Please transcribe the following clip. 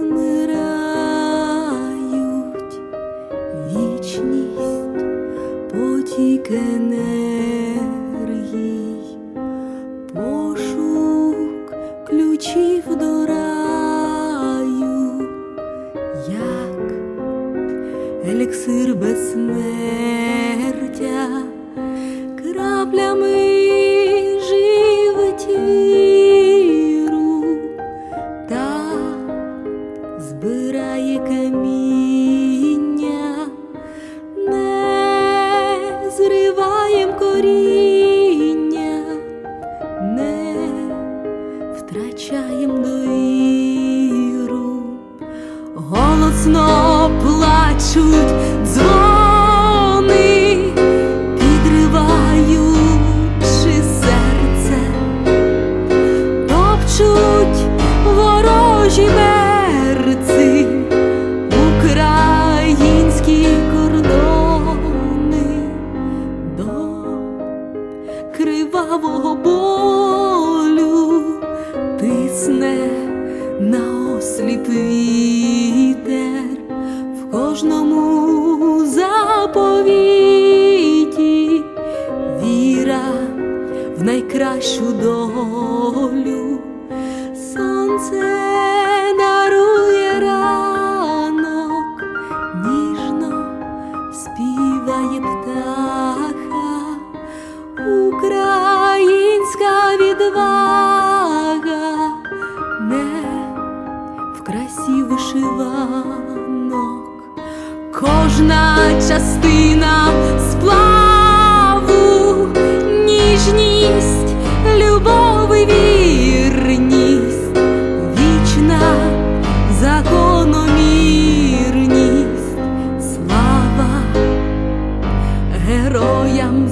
вмирають, вічність потік пошук ключів до раю, як еліксир безсмертя, збирає каміння, не зриваєм коріння, не втрачаєм довіру, голосно плачуть дзвони, топчуть ворожі мерці, кривавого болю тисне на осліп вітер в кожному заповіті віра в найкращу долю. кожна частина сплаву, ніжність, любов вірність, вічна закономірність, слава героям.